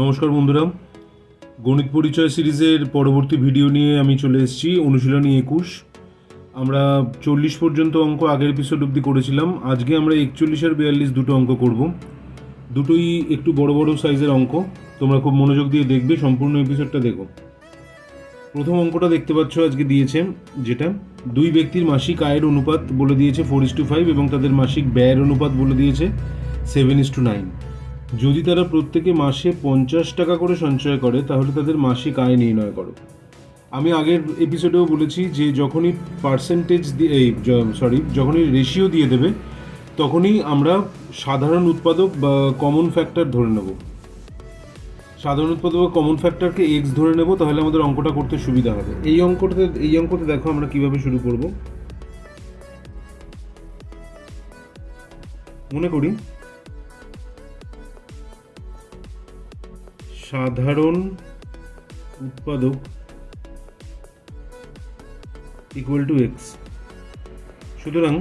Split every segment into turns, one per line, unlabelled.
নমস্কার বন্ধুরা। গণিত পরিচয় সিরিজের পরবর্তী ভিডিও নিয়ে আমি চলে এসেছি, অনুশীলনী একুশ। আমরা চল্লিশ পর্যন্ত অঙ্ক আগের এপিসোড অবধি করেছিলাম। আজকে আমরা একচল্লিশ আর বিয়াল্লিশ দুটো অঙ্ক করব। দুটোই একটু বড় বড় সাইজের অঙ্ক। তোমরা খুব মনোযোগ দিয়ে দেখবে, সম্পূর্ণ এপিসোডটা দেখো। প্রথম অঙ্কটা দেখতে পাচ্ছ, আজকে দিয়েছে যেটা, দুই ব্যক্তির মাসিক আয়ের অনুপাত বলে দিয়েছে ফোর ইস টু ফাইভ এবং তাদের মাসিক ব্যয়ের অনুপাত বলে দিয়েছে সেভেন ইস টু নাইন যদি তারা প্রত্যেকে মাসে পঞ্চাশ টাকা করে সঞ্চয় করে, তাহলে তাদের মাসিক আয় নির্ণয় করো। আমি আগের এপিসোডেও বলেছি যে যখনই পার্সেন্টেজ দিয়ে এই সরি যখনই রেশিও দিয়ে দেবে, তখনই আমরা সাধারণ উৎপাদক বা কমন ফ্যাক্টর ধরে নেব। সাধারণ উৎপাদক বা কমন ফ্যাক্টরকে এক্স ধরে নেব, তাহলে আমাদের অঙ্কটা করতে সুবিধা হবে। এই অঙ্কটাতে, এই অঙ্কটা দেখো আমরা কীভাবে শুরু করব। মনে করি সাধারণ উৎপাদক ইকুয়াল টু এক্স সুতরাং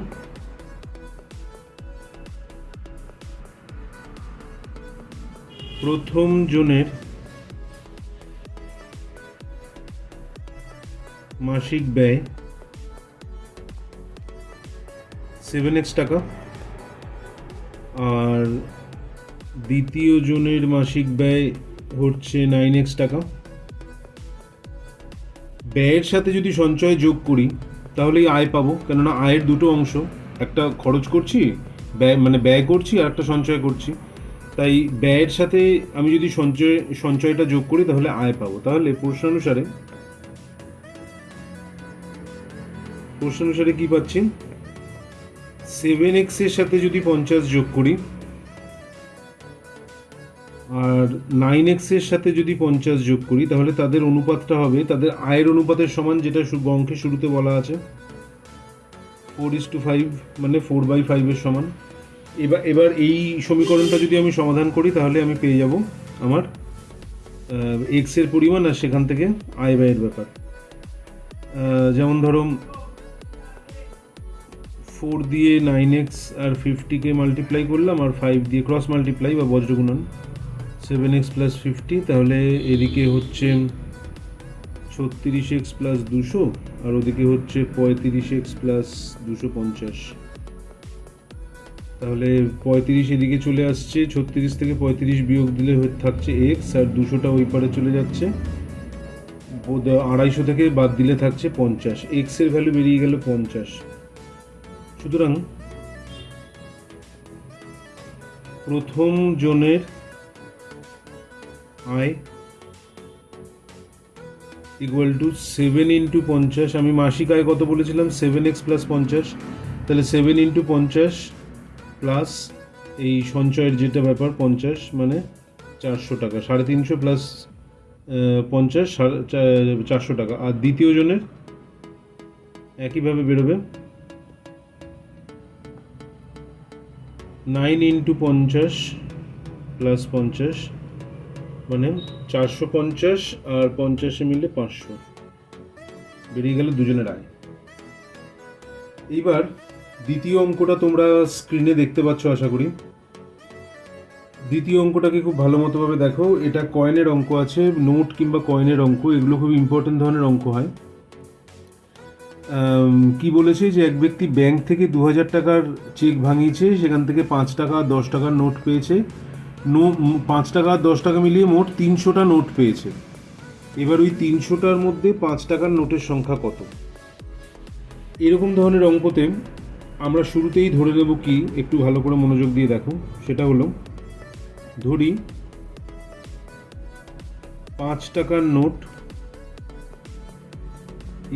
প্রথম জনের মাসিক ব্যয় সেভেন এক্স টাকা আর দ্বিতীয় জনের মাসিক ব্যয় হচ্ছে নাইন এক্স টাকা। ব্যয়ের সাথে যদি সঞ্চয় যোগ করি, তাহলেই আয় পাবো। কেননা আয়ের দুটো অংশ, একটা খরচ করছি, ব্যয় মানে ব্যয় করছি আর একটা সঞ্চয় করছি। তাই ব্যয়ের সাথে আমি যদি সঞ্চয়, সঞ্চয়টা যোগ করি, তাহলে আয় পাবো। তাহলে প্রশ্ন অনুসারে প্রশ্ন অনুসারে কি পাচ্ছি? সেভেন এক্সের সাথে যদি পঞ্চাশ যোগ করি আর নাইন এক্সের সাথে যদি পঞ্চাশ যোগ করি, তাহলে তাদের অনুপাতটা হবে, তাদের আয়ের অনুপাতের সমান যেটা অঙ্কের শুরুতে বলা আছে। ফোর ইস টু ফাইভ মানে ফোর বাই ফাইভের সমান। এবার এবার এই সমীকরণটা যদি আমি সমাধান করি, তাহলে আমি পেয়ে যাব আমার এক্সের পরিমাণ আর সেখান থেকে আয় ব্যয়ের ব্যাপার। যেমন ধরো ফোর দিয়ে নাইন এক্স আর ফিফটিকে মাল্টিপ্লাই করলাম, আর ফাইভ দিয়ে ক্রস মাল্টিপ্লাই বা বজ্রগুণন। সেভেন এক্স প্লাস ফিফটি তাহলে এদিকে হচ্ছে ছত্রিশ এক্স প্লাস দুশো, আর ওদিকে হচ্ছে পঁয়ত্রিশ এক্স প্লাস দুশো পঞ্চাশ। তাহলে পঁয়ত্রিশ এদিকে চলে আসছে, ছত্রিশ থেকে পঁয়ত্রিশ বিয়োগ দিলে থাকছে এক্স আর দুশোটা ওই পারে চলে যাচ্ছে। আড়াইশো থেকে বাদ দিলে থাকছে পঞ্চাশ। এক্সের ভ্যালু বেরিয়ে গেল পঞ্চাশ। সুতরাং প্রথম জনের আয় ইকুয়াল টু সেভেন ইন্টু পঞ্চাশ। আমি মাসিক আয় কত বলেছিলাম? সেভেন এক্স প্লাস পঞ্চাশ। তাহলে সেভেন ইন্টু পঞ্চাশ প্লাস এই সঞ্চয়ের যেটা ব্যাপার, পঞ্চাশ মানে চারশো টাকা। সাড়ে তিনশো প্লাস পঞ্চাশ, সাড়ে চারশো টাকা। আর দ্বিতীয় জনের একইভাবে বেরোবে। নাইন ইন্টু পঞ্চাশ প্লাস পঞ্চাশ মানে চারশো পঞ্চাশ আর পঞ্চাশে মিলে পাঁচশো। বেরিয়ে গেল দুজনের আয়। এইবার দ্বিতীয় অঙ্কটা তোমরা স্ক্রিনে দেখতে পাচ্ছ, আশা করি। দ্বিতীয় অঙ্কটাকে খুব ভালো মতোভাবে দেখো। এটা কয়েনের অঙ্ক আছে নোট কিংবা কয়েনের অঙ্ক, এগুলো খুব ইম্পর্টেন্ট ধরনের অঙ্ক হয়। কি বলেছে যে এক ব্যক্তি ব্যাংক থেকে দু হাজার টাকার চেক ভাঙিয়েছে, সেখান থেকে পাঁচ টাকা, দশ টাকার নোট পেয়েছে। নো পাঁচ টাকা আর দশ টাকা মিলিয়ে মোট তিনশোটা নোট পেয়েছে। এবার ওই তিনশোটার মধ্যে পাঁচ টাকার নোটের সংখ্যা কত? এরকম ধরনের অঙ্কতে আমরা শুরুতেই ধরে নেব কি, একটু ভালো করে মনোযোগ দিয়ে দেখো। সেটা হলো, ধরি, পাঁচ টাকার নোট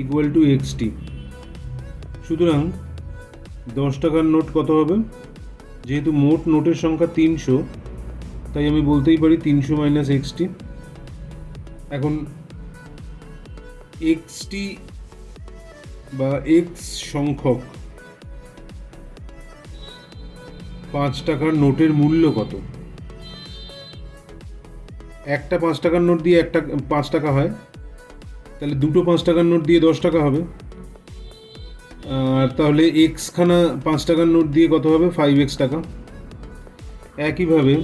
ইকুয়াল টু এক্সটি সুতরাং দশ টাকার নোট কত হবে? যেহেতু মোট নোটের সংখ্যা তিনশো তাই আমি বলতেই পারি তিনশো মাইনাস এক্সটি এখন এক্সটি বা এক্স সংখ্যক পাঁচ টাকার নোটের মূল্য কত? একটা পাঁচ টাকার নোট দিয়ে একটা পাঁচ টাকা হয়, তাহলে দুটো পাঁচ টাকার নোট দিয়ে দশ টাকা হবে। আর তাহলে এক্স খানা পাঁচ টাকার নোট দিয়ে কত হবে? ফাইভ এক্স টাকা। একইভাবে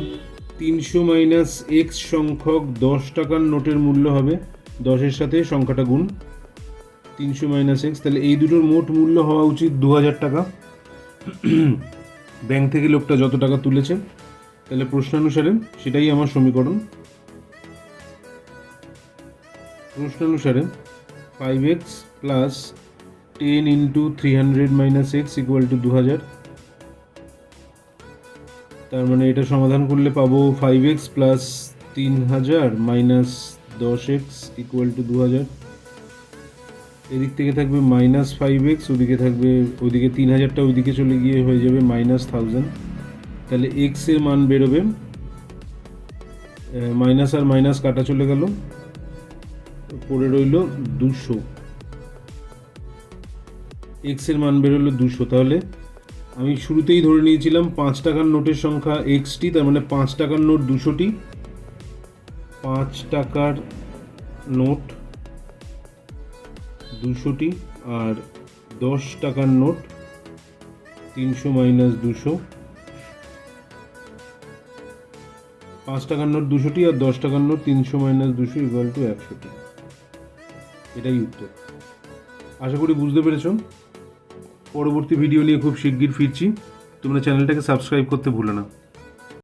তিনশো মাইনাস এক্স সংখ্যক দশ টাকার নোটের মূল্য হবে। দশের সাথে সংখ্যাটা গুণ। তিনশো মাইনাস এক্স তাহলে এই দুটোর মোট মূল্য হওয়া উচিত দু হাজার টাকা। ব্যাংক থেকে লোকটা যত টাকা তুলেছে, তাহলে প্রশ্নানুসারে সেটাই আমার সমীকরণ। প্রশ্নানুসারে five x plus ten into three hundred minus x equal two দু হাজার তার মানে এটা সমাধান করলে পাবো ফাইভ এক্স প্লাস তিন হাজার মাইনাস দশ এক্স ইকুয়াল টু দু হাজার এদিক থেকে থাকবে মাইনাস ফাইভ এক্স ওদিকে থাকবে, ওদিকে তিন হাজারটা ওইদিকে চলে গিয়ে হয়ে যাবে মাইনাস থাউজেন্ড তাহলে এক্সের মান বেরোবে। মাইনাস আর মাইনাস কাটা চলে গেল। পড়ে রইল দুশো। এক্সের মান বেরোলো দুশো, তাহলে আমি শুরুতেই ধরে নিয়েছিলাম পাঁচ টাকার নোটের সংখ্যা এক্সটি, তার মানে পাঁচ টাকার নোট দুশোটি। পাঁচ টাকার নোট দুশোটি আর দশ টাকার নোট তিনশো মাইনাস দুশো। পাঁচ টাকার নোট দুশোটি আর দশ টাকার নোট তিনশো মাইনাস দুশো ইকুয়াল টু একশোটি। এটাই উত্তর। আশা করি বুঝতে পেরেছ? পরবর্তী ভিডিও নিয়ে খুব শিগগির ফিরছি। তোমরা চ্যানেলটাকে সাবস্ক্রাইব করতে ভুলো না।